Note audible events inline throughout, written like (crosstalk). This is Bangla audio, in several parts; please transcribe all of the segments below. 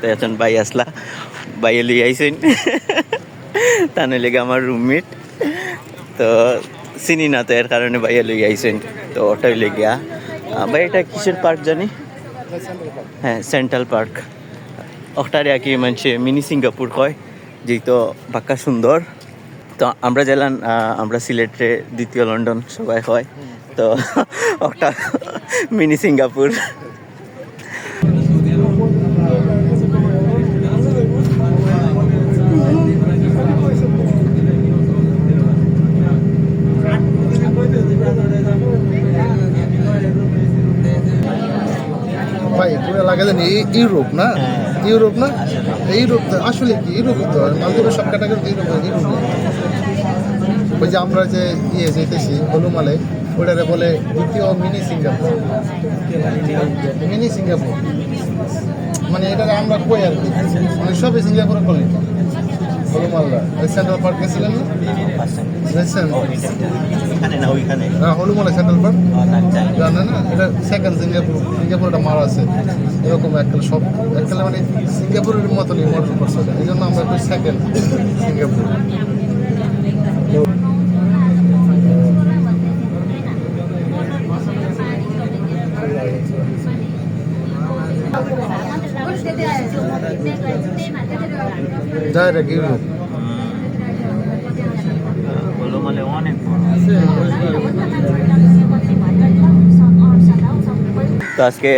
তো এখন ভাই আসলা। বাইয়ে লই আইসেন তা নইলে আমার রুমমেট তো চিনি না তো এর কারণে বাইয়ে লই আইসেন তো ওটাই লেগিয়া ভাই এটা কিসের পার্ক জানি? হ্যাঁ সেন্ট্রাল পার্ক ওটারে আর কি মিনি সিঙ্গাপুর কয় যেই তো বাক্কা সুন্দর। তো আমরা গেলাম আমরা সিলেটে দ্বিতীয় লন্ডন সবাই হয়। তো ওটা মিনি সিঙ্গাপুর। পুরো লাগালেন ইউরোপ না? ইউরোপ না? ইউরোপ তো আসলে কি ইউরোপ তো মালদ্বীপের সব ক্যাটাগরি ইউরোপ ইউরোপ ওই যে আমরা যে ইয়ে যেতেছি হলুমালে ওটারে বলে দ্বিতীয় মিনি সিঙ্গাপুর। Mini Singapore. মানে এটা আমরা কই আর কি? মানে সবই সিঙ্গাপুরে করলে ওই সেন্ট্রাল পার্ক গেছিলেন না? হ্যাঁ সেন্ট্রাল পার্ক ও, না, এটা সেকেন্ড সিঙ্গাপুর সিঙ্গাপুরটা মারা আছে। এরকম একটা সব একটা মানে সিঙ্গাপুরের মতনই মডেল করছে এই জন্য আমরা সেকেন্ড সিঙ্গাপুর ডাইরেক্ট ইউরোপ তো আজকে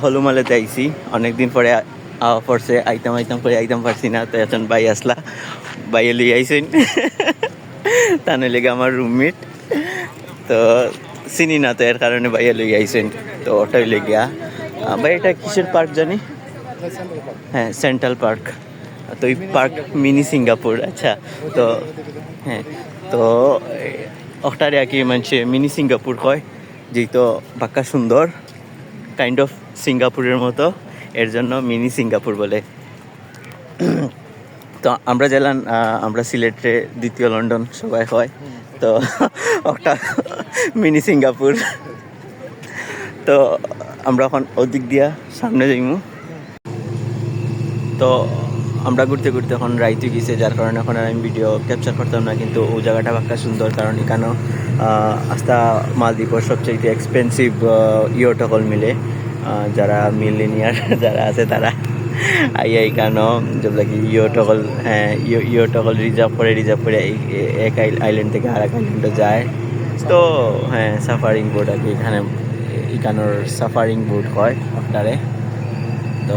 হলুমালেতে আইছি। অনেকদিন পরে পড়ছে, আইতাম আইতাম করে আইতাম পারছি না, তো এখন বাই আসলা। বাইয়ে লই আইছেন। (laughs) তা নইলে গিয়ে আমার রুমমেট তো চিনি না তো, এর কারণে বাইয়ে লই আইছেন। তো ওটাই লেগিয়া ভাই, এটা কিসের পার্ক জানি? হ্যাঁ সেন্ট্রাল পার্ক তো এই পার্ক মিনি সিঙ্গাপুর আচ্ছা। তো হ্যাঁ তো ওটারে আর কি মানুষে মিনি সিঙ্গাপুর কয় যেহেতু বাক্কা সুন্দর কাইন্ড অফ সিঙ্গাপুরের মতো, এর জন্য মিনি সিঙ্গাপুর বলে। তো আমরা গেলাম আমরা সিলেটে দ্বিতীয় লন্ডন সবাই হয়, তো ওটা মিনি সিঙ্গাপুর। তো আমরা এখন ওদিক দিয়া সামনে যাইমু। তো আমরা ঘুরতে ঘুরতে এখন রাইতে গেছে, যার কারণে এখন আমি ভিডিও ক্যাপচার করতাম না, কিন্তু ওই জায়গাটা বাক্কা সুন্দর, কারণ এখানেও আস্তা মালদ্বীপের সবচেয়ে এক্সপেন্সিভ ইয়োটকল মিলে। যারা মিলেনিয়ার (laughs) যারা আছে তারা। আইয়া এখানেও যেগুলো কি ইয়োটকল হ্যাঁ ইয়ো ইয়োটকল রিজার্ভ করে রিজার্ভ করে এক আইল্যান্ড থেকে আর এক আইল্যান্ডে যায়। তো হ্যাঁ সাফারিং বোর্ড আর কি, এখানে, এখানোর সাফারিং বোর্ড হয় আপনারে। তো